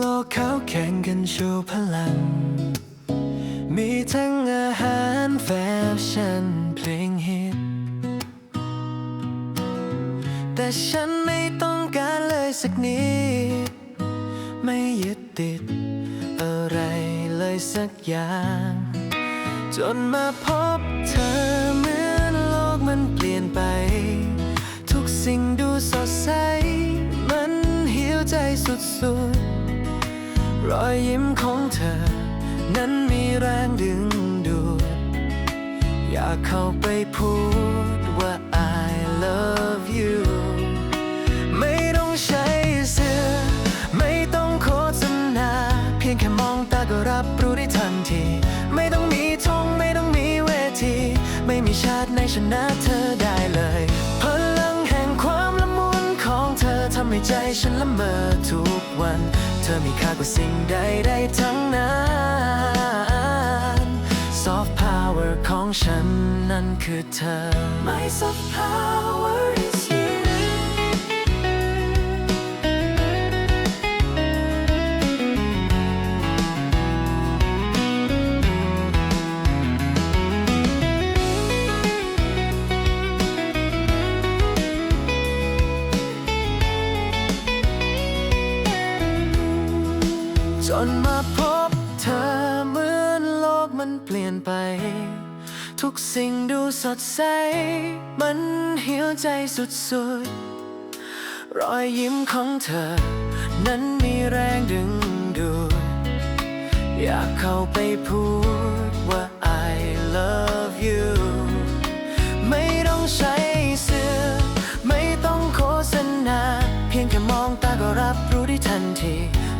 โลเคคแห่งกันโชูพลัง มีทั้งอาหารแฟชั่นเพลงฮิต แต่ฉันไม่ต้องการเลยสักนิด ไม่ยึดติด อะไรเลยสักอย่าง จนมาพบเธอเหมือนโลกมันเปลี่ยนไป ทุกสิ่งดูสดใส มันหิวใจสุดๆ รอยยิ้มของเธอ นั้นมีแรงดึงดูด อยากเข้าไปพูดว่า I love you ไม่ต้องใช้เสื้อ ไม่ต้องโฆษณา เพียงแค่มองตาก็รับรู้ได้ทันที ไม่ต้องมีธงไม่ต้องมีเวที ไม่มีชาติในชนะเธอได้เลย ให้ใจฉันละเมอทุกวัน เธอมีค่ากว่าสิ่งใดใดทั้งนั้น Soft power ของฉันนั้นคือเธอ My soft power is นมาพบเธอเหมือนโลกมันเปลี่ยนไป ทุกสิ่งดูสดใส มันเหี่ยวใจสุดๆ รอยยิ้มของเธอ นั้นมีแรงดึงดูดอยากเข้าไปพูดว่า I love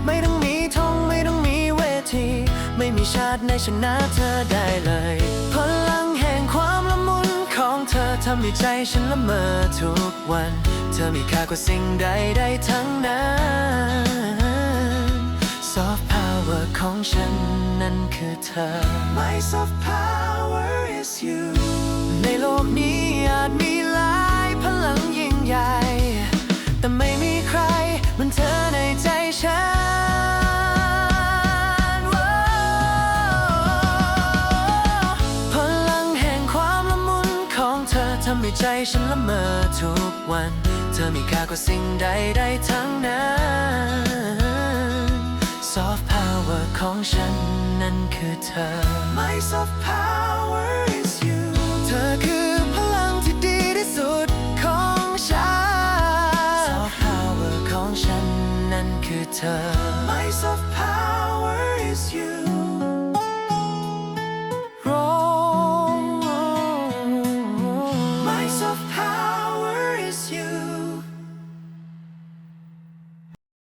ไม่ต้องมีธงไม่ต้องมีเวที ไม่มีชาติในชนะเธอได้เลย พลังแห่งความละมุนของเธอทำให้ใจฉันละเมอทุกวัน เธอมีค่ากว่าสิ่งใดๆทั้งนั้น Soft power ของฉันนั้นคือเธอ My soft power ใจฉันละเมอทุกวัน เธอมีค่ากว่าสิ่งใดใดทั้งนั้น Soft power ของฉันนั้นคือเธอ My soft power